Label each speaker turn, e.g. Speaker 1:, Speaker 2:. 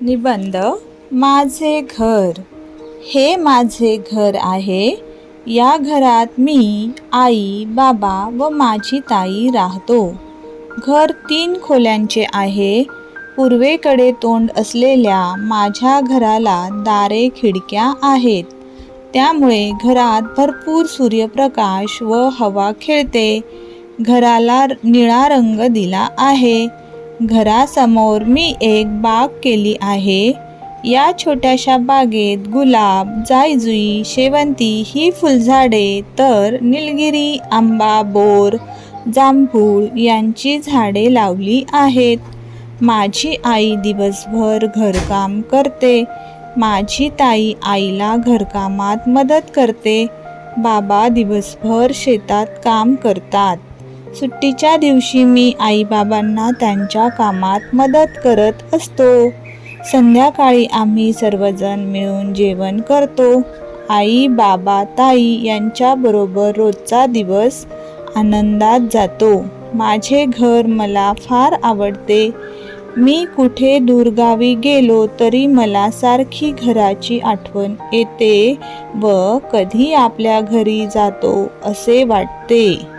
Speaker 1: निबंध माझे घर. हे माझे घर आहे. या घरात मी आई बाबा व माझी ताई राहतो. घर तीन खोल्यांचे आहे. पूर्वेकडे तोंड असलेल्या माझ्या घराला दारे खिडक्या आहेत. त्यामुळे घरात भरपूर सूर्यप्रकाश व हवा खेळते. घराला निळा रंग दिला आहे. घरासमोर मी एक बाग केली आहे. या छोट्याशा बागेत गुलाब जायजुई शेवंती ही फुलझाडे तर निलगिरी आंबा बोर जांभूळ यांची झाडे लावली आहेत. माझी आई दिवसभर घरकाम करते. माझी ताई आईला घरकामात मदत करते. बाबा दिवसभर शेतात काम करतात. सुट्टीच्या दिवशी मी आईबाबांना त्यांच्या कामात मदत करत असतो. संध्याकाळी आम्ही सर्वजण मिळून जेवण करतो. आई बाबा ताई यांच्याबरोबर रोजचा दिवस आनंदात जातो. माझे घर मला फार आवडते. मी कुठे दूरगावी गेलो तरी मला सारखी घराची आठवण येते व कधी आपल्या घरी जातो असे वाटते.